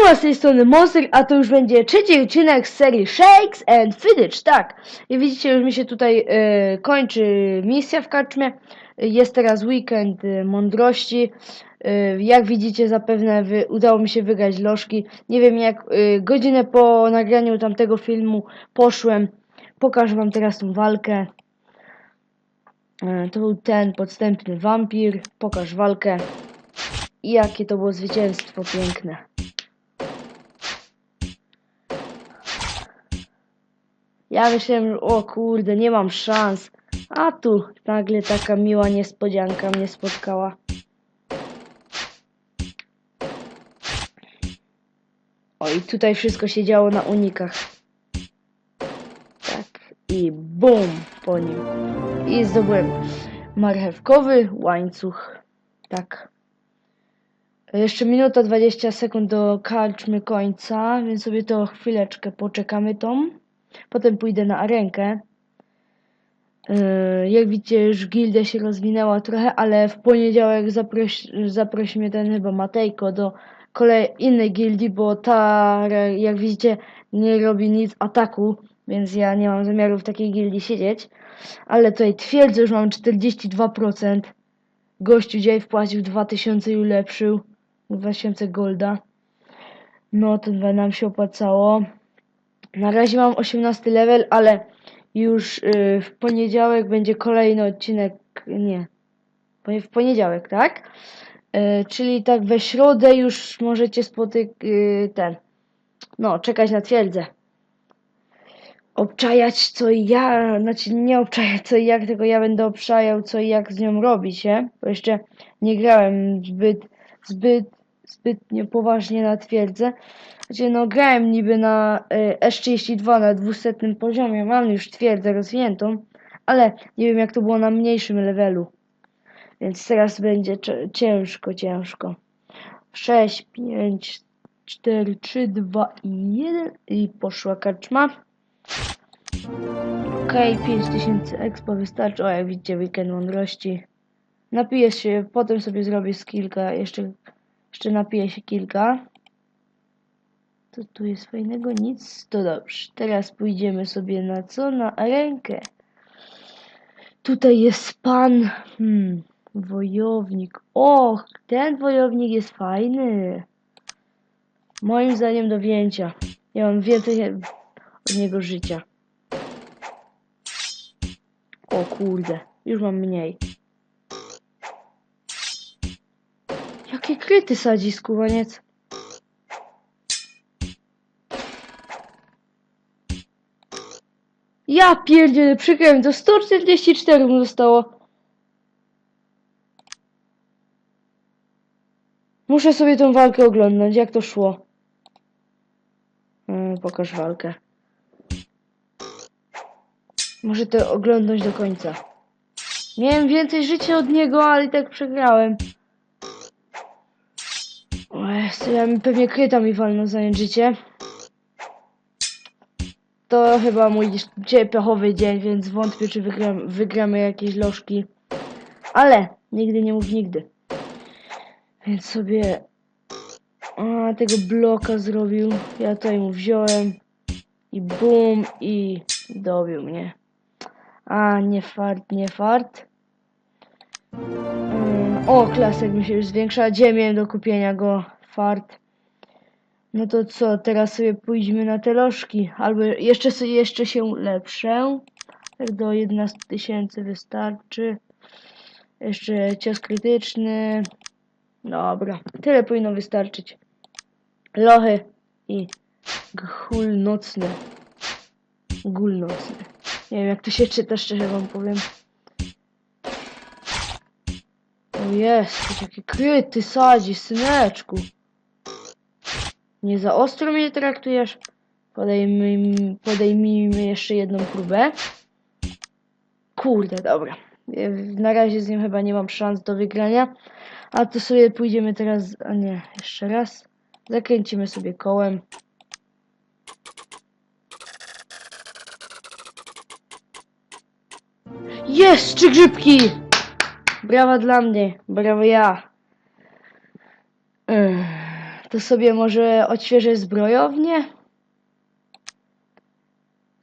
Siema, z tej strony Monster, a to już będzie trzeci odcinek z serii Shakes and Fidget, tak. I widzicie, już mi się tutaj e, kończy misja w karczmie. Jest teraz weekend e, mądrości. E, jak widzicie, zapewne wy, udało mi się wygrać lożki. Nie wiem, jak e, godzinę po nagraniu tamtego filmu poszłem. Pokażę wam teraz tą walkę. E, to był ten podstępny wampir. Pokaż walkę. I jakie to było zwycięstwo piękne. Ja myślałem, że o kurde, nie mam szans. A tu nagle taka miła niespodzianka mnie spotkała. O i tutaj wszystko się działo na unikach. Tak i bum po nim. I zdobyłem marchewkowy łańcuch. Tak. Jeszcze minuta 20 sekund do końca, więc sobie to chwileczkę poczekamy tą. Potem pójdę na arenkę. Yy, Jak widzicie, już gildia się rozwinęła trochę, ale w poniedziałek zaproś, zaprosi mnie ten chyba Matejko do kolej innej gildii, bo ta, jak widzicie, nie robi nic ataku, więc ja nie mam zamiaru w takiej gildii siedzieć. Ale tutaj twierdzę, już mam 42%. Gościu dzisiaj wpłacił 2000 i ulepszył. 2000 golda. No to nam się opłacało. Na razie mam 18 level, ale już y, w poniedziałek będzie kolejny odcinek. Nie. W poniedziałek, tak? Y, czyli tak we środę już możecie spotyk y, ten. No, czekać na twierdzę. Obczajać co i ja, znaczy nie obczajać co i jak, tylko ja będę obczajał co i jak z nią robi się, bo jeszcze nie grałem zbyt, zbyt, zbytnio poważnie na twierdzę. Znaczy, no grałem niby na y, S32 na 200 poziomie, mam już twierdzę rozwiniętą, ale nie wiem jak to było na mniejszym levelu. Więc teraz będzie ciężko, ciężko. 6, 5, 4, 3, 2 i 1 i poszła karczma. Okej, 5000 expo wystarczy. O, jak widzicie, weekend mądrości. Napiję się, potem sobie zrobię z kilka, jeszcze, jeszcze napiję się kilka. To tu jest fajnego? Nic? To dobrze. Teraz pójdziemy sobie na co? Na rękę. Tutaj jest pan. Hmm, wojownik. Och, ten wojownik jest fajny. Moim zdaniem do wzięcia. Ja mam więcej od niego życia. O kurde, już mam mniej. Jakie kryty sadzi skubaniec? Ja pierdzielę, mi, to 144 mu zostało. Muszę sobie tą walkę oglądać, jak to szło. Mm, pokaż walkę. Muszę to oglądać do końca. Miałem więcej życia od niego, ale i tak przegrałem. Ech, ja pewnie kryta mi walną zająć życie. To chyba mój dzisiaj pechowy dzień, więc wątpię, czy wygram, wygramy jakieś lożki. Ale nigdy nie mów nigdy. Więc sobie a, tego bloka zrobił. Ja tutaj mu wziąłem. I bum, i dobił mnie. A, nie fart, nie fart. Mm, o, klasek mi się już zwiększa. Gdzie miałem do kupienia go? Fart. No to co, teraz sobie pójdźmy na te lożki. Albo jeszcze sobie jeszcze się ulepszę. Tak do 11 tysięcy wystarczy. Jeszcze cios krytyczny. Dobra, tyle powinno wystarczyć. Lochy i gul nocny. Gul nocny. Nie wiem jak to się czyta, szczerze wam powiem. O jest, jakie kryty sadzi, syneczku. Nie za ostro mnie traktujesz? Podejmij, podejmijmy jeszcze jedną próbę. Kurde, dobra. Na razie z nim chyba nie mam szans do wygrania. A to sobie pójdziemy teraz. A nie, jeszcze raz. Zakręcimy sobie kołem. Jest! Trzy grzybki! Brawa dla mnie. Brawo ja. To sobie może odświeżę zbrojownię?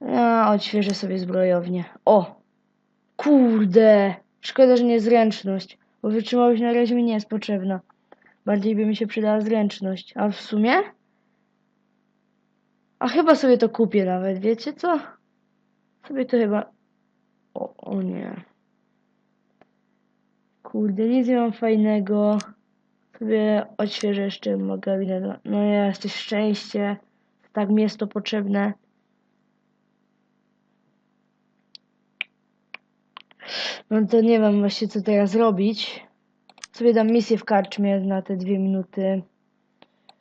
Ja odświeżę sobie zbrojownię. O! Kurde! Szkoda, że nie zręczność, bo wytrzymałość na razie mi nie jest potrzebna. Bardziej by mi się przydała zręczność. A w sumie? A chyba sobie to kupię nawet, wiecie co? Sobie to chyba... O, o nie. Kurde, nic nie mam fajnego. Sobie odświeżę jeszcze magazynet. No jesteś szczęście. Tak mi jest to potrzebne. No to nie wiem właśnie co teraz robić. Sobie dam misję w karczmie na te dwie minuty.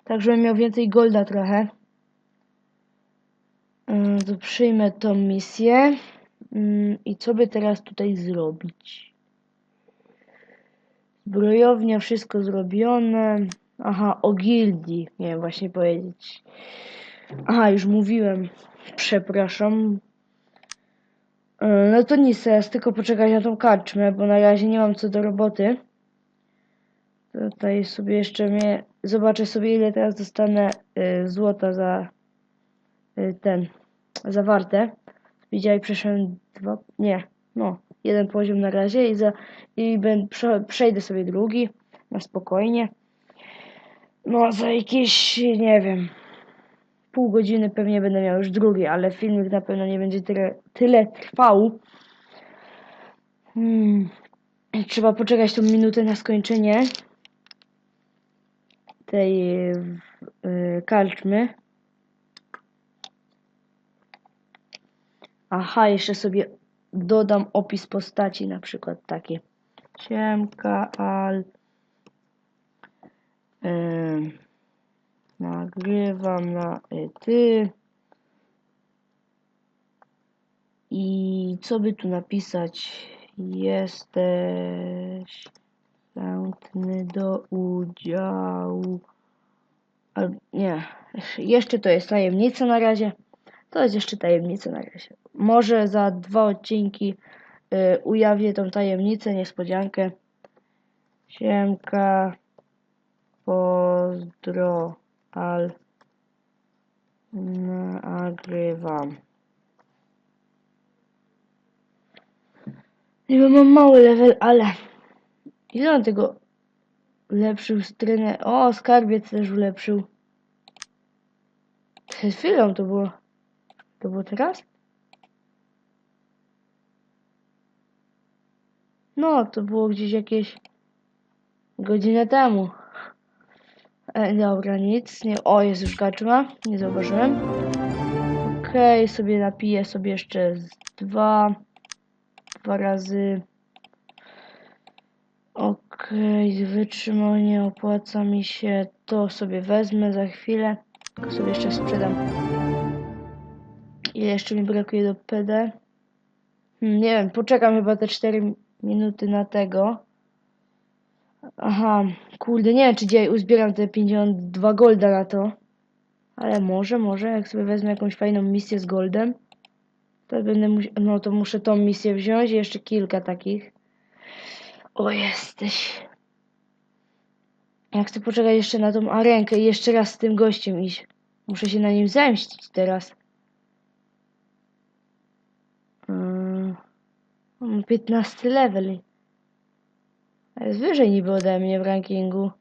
Tak, żebym miał więcej golda trochę. Yy, To przyjmę tą misję. Yy, I co by teraz tutaj zrobić? Zbrojownia, wszystko zrobione. Aha, o gildii miałem właśnie powiedzieć. Aha, już mówiłem. Przepraszam. Yy, No to nic, teraz tylko poczekać na tą karczmę, bo na razie nie mam co do roboty. Tutaj sobie jeszcze mnie... Zobaczę sobie ile teraz dostanę y, złota za y, ten... Zawarte. Widziałeś, przeszedłem dwa... Nie, no. Jeden poziom na razie i za... I ben, prze, przejdę sobie drugi. Na spokojnie. No, za jakieś, nie wiem... Pół godziny pewnie będę miał już drugi, ale filmik na pewno nie będzie tyle, tyle trwał. Hmm. Trzeba poczekać tą minutę na skończenie tej y, karczmy. Aha, jeszcze sobie dodam opis postaci, na przykład takie. Siemka, al. Ym, nagrywam na ty. I co by tu napisać? Jesteś chętny do udziału. Al, nie, jeszcze to jest tajemnica na razie. To jest jeszcze tajemnica na razie. Może za dwa odcinki y, tą tajemnicę, niespodziankę. Siemka, pozdro, al, nagrywam. Niby mam mały level, ale ile on tego ulepszył stronę? O, skarbiec też ulepszył. Przed chwilą to było. To było teraz? No, to było gdzieś jakieś godzinę temu. E, dobra, nic. Nie, o, jest już kaczma. Nie zauważyłem. Okej, sobie napiję sobie jeszcze z dwa. Dwa razy. Okej, wytrzymał, nie opłaca mi się. To sobie wezmę za chwilę. Tylko sobie jeszcze sprzedam. Ile jeszcze mi brakuje do PD? Hmm, nie wiem, poczekam chyba te 4 minuty na tego. Aha, kurde, nie wiem czy dzisiaj uzbieram te 52 golda na to. Ale może, może, jak sobie wezmę jakąś fajną misję z goldem. To będę no to muszę tą misję wziąć i jeszcze kilka takich. O, jesteś. Ja chcę poczekać jeszcze na tą arenkę i jeszcze raz z tym gościem iść. Muszę się na nim zemścić teraz. Yy, Mam 15 level. A Jest wyżej niby ode mnie w rankingu.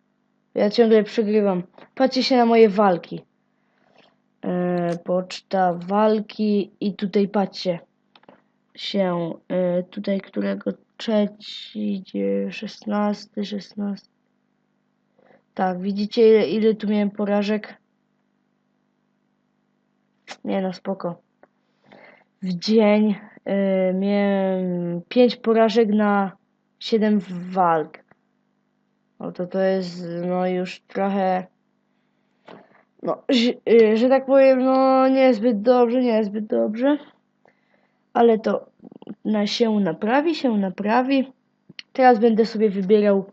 Ja ciągle przegrywam. Patrzcie się na moje walki. Yy, poczta walki i tutaj patrzcie się yy, tutaj którego trzeci, 16, 16. Tak, widzicie ile, ile tu miałem porażek? Nie no, spoko. W dzień yy, miałem 5 porażek na 7 walk. No to to jest no już trochę no, że, yy, że tak powiem, no niezbyt dobrze, niezbyt dobrze. Ale to na się naprawi, się naprawi. Teraz będę sobie wybierał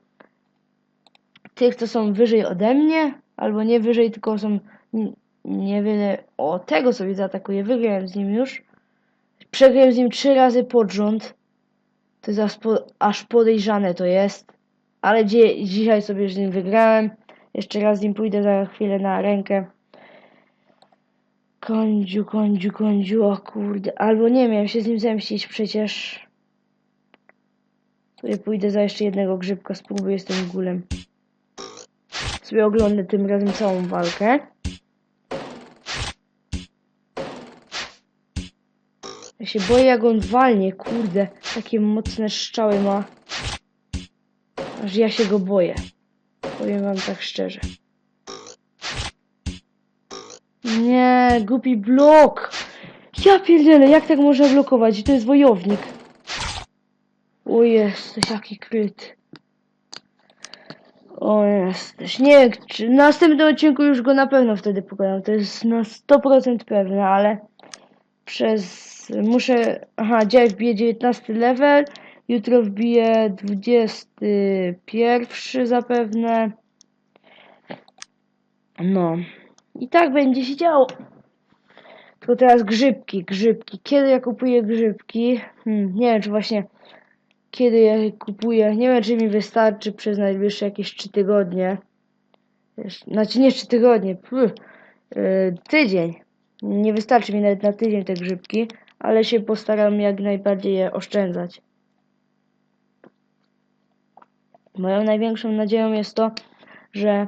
tych, co są wyżej ode mnie, albo nie wyżej, tylko są niewiele. O, tego sobie zaatakuję. Wygrałem z nim już. Przegrałem z nim trzy razy pod rząd. To jest aż, po, aż podejrzane to jest. Ale dzie, dzisiaj sobie z nim wygrałem. Jeszcze raz z nim pójdę za chwilę na rękę. Kądziu, kądziu, kądziu, o kurde. Albo nie miałem się z nim zemścić przecież. Sobie pójdę za jeszcze jednego grzybka, spróbuję z tym gulem. Sobie oglądę tym razem całą walkę. Ja się boję jak on walnie, kurde. Takie mocne strzały ma. Aż ja się go boję. Powiem wam tak szczerze. Nie, głupi blok. Ja pierdzielę, jak tak można blokować? To jest wojownik. O jesteś, jaki kryt. O jesteś. Nie czy w następnym odcinku już go na pewno wtedy pokonam. To jest na 100% pewne, ale przez... Muszę... Aha, dzisiaj wbiję 19 level. Jutro wbiję 21 zapewne. No. I tak będzie się działo. Tylko teraz grzybki, grzybki. Kiedy ja kupuję grzybki? Hmm, nie wiem, czy właśnie kiedy ja je kupuję. Nie wiem, czy mi wystarczy przez najbliższe jakieś 3 tygodnie. Znaczy nie 3 tygodnie, pff, yy, tydzień. Nie wystarczy mi nawet na tydzień te grzybki, ale się postaram jak najbardziej je oszczędzać. Moją największą nadzieją jest to, że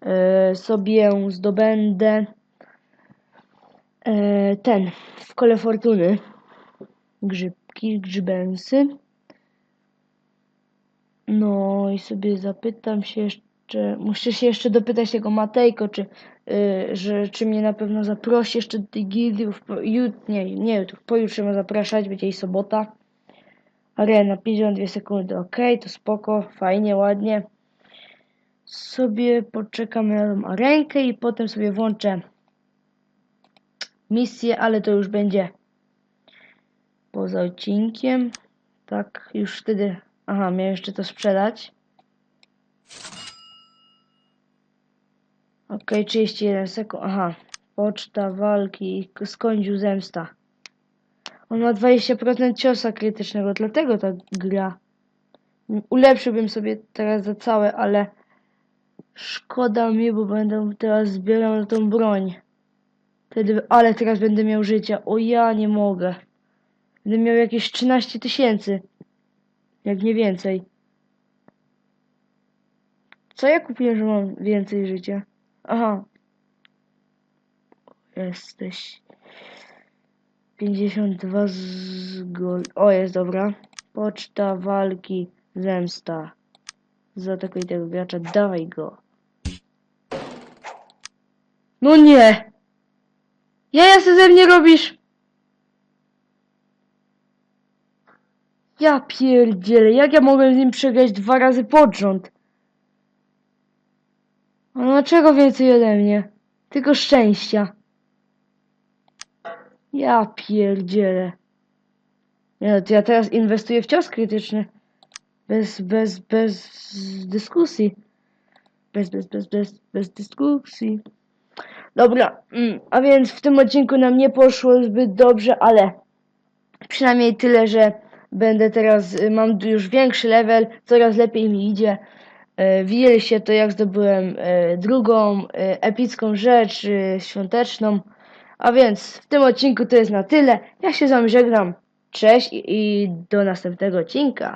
e, sobie zdobędę e, ten w kole fortuny grzybki, grzybęsy. No i sobie zapytam się jeszcze, muszę się jeszcze dopytać tego Matejko, czy, że, czy mnie na pewno zaprosi jeszcze do tej gildii, nie, nie jutro, pojutrze ma zapraszać, będzie i sobota. Arena 52 sekundy, ok, to spoko, fajnie, ładnie. Sobie poczekamy na tą arenkę i potem sobie włączę misję, ale to już będzie poza odcinkiem. Tak, już wtedy. Aha, miałem jeszcze to sprzedać. Ok, 31 sekund. Aha, poczta walki, skądził zemsta. On ma 20% ciosa krytycznego, dlatego ta gra. Ulepszyłbym sobie teraz za całe, ale szkoda mi, bo będę teraz zbierał na tą broń. Wtedy, ale teraz będę miał życia. O ja nie mogę. Będę miał jakieś 13 tysięcy. Jak nie więcej. Co ja kupiłem, że mam więcej życia? Aha. Jesteś. 52 z gol. O, jest dobra. Poczta walki, zemsta. Zaatakuj tego gracza, dawaj go. No nie! Ja se ze mnie robisz! Ja pierdzielę, jak ja mogłem z nim przegrać dwa razy pod rząd? A dlaczego więcej ode mnie? Tylko szczęścia. Ja pierdzielę. No, to ja teraz inwestuję w cios krytyczny. Bez, bez, bez dyskusji. Bez, bez, bez, bez, bez dyskusji. Dobra, mm, a więc w tym odcinku nam nie poszło zbyt dobrze, ale przynajmniej tyle, że będę teraz, y, mam już większy level, coraz lepiej mi idzie. E, Widzieliście to, jak zdobyłem e, drugą e, epicką rzecz świąteczną. A więc w tym odcinku to jest na tyle. Ja się z wami żegnam. Cześć i do następnego odcinka.